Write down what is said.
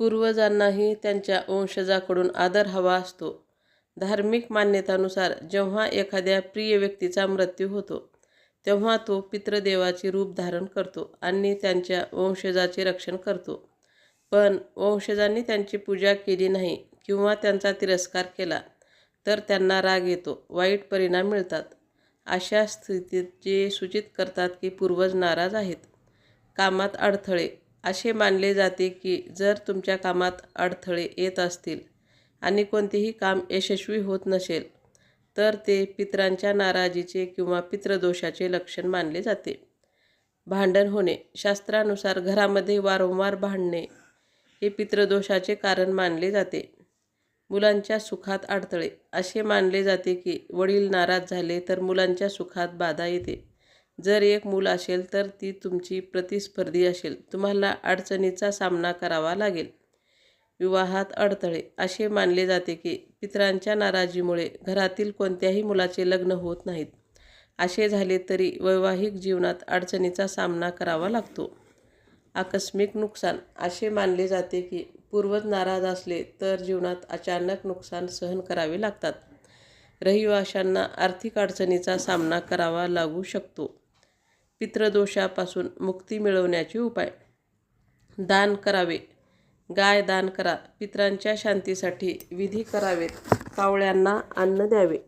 पूर्वजांनाही त्यांच्या वंशजाकडून आदर हवा असतो. धार्मिक मान्यतानुसार जेव्हा एखाद्या प्रिय व्यक्तीचा मृत्यू होतो, तेव्हा तो पितृदेवाचे रूप धारण करतो आणि त्यांच्या वंशजाचे रक्षण करतो. पण वंशजांनी त्यांची पूजा केली नाही किंवा त्यांचा तिरस्कार केला तर त्यांना राग येतो, वाईट परिणाम मिळतात. अशा स्थितीत जे सूचित करतात की पूर्वज नाराज आहेत. कामात अडथळे असे मानले जाते की जर तुमच्या कामात अडथळे येत असतील आणि कोणतेही काम यशस्वी होत नसेल, तर ते पितरांच्या नाराजीचे किंवा पितृदोषाचे लक्षण मानले जाते. भांडण होणे शास्त्रानुसार घरामध्ये वारंवार भांडणे हे पितृदोषाचे कारण मानले जाते. मुलांच्या सुखात अडथळे असे मानले जाते की वडील नाराज झाले तर मुलांच्या सुखात बाधा येते. जर एक मूल असेल तर ती तुमची प्रतिस्पर्धी असेल, तुम्हाला अडचणीचा सामना करावा लागेल. विवाहात अडथळे असे मानले जाते की पितरांच्या नाराजीमुळे घरातील कोणत्याही मुलाचे लग्न होत नाहीत. असे झाले तरी वैवाहिक जीवनात अडचणीचा सामना करावा लागतो. आकस्मिक नुकसान असे मानले जाते की पूर्वज नाराज असले तर जीवनात अचानक नुकसान सहन करावे लागतात. रहिवाशांना आर्थिक अडचणीचा सामना करावा लागू शकतो. पितृदोषापासून मुक्ती मिळवण्याचे उपाय. दान करावे गाय दान करा. पितरांच्या शांतीसाठी विधी करावेत. कावळ्यांना अन्न द्यावे.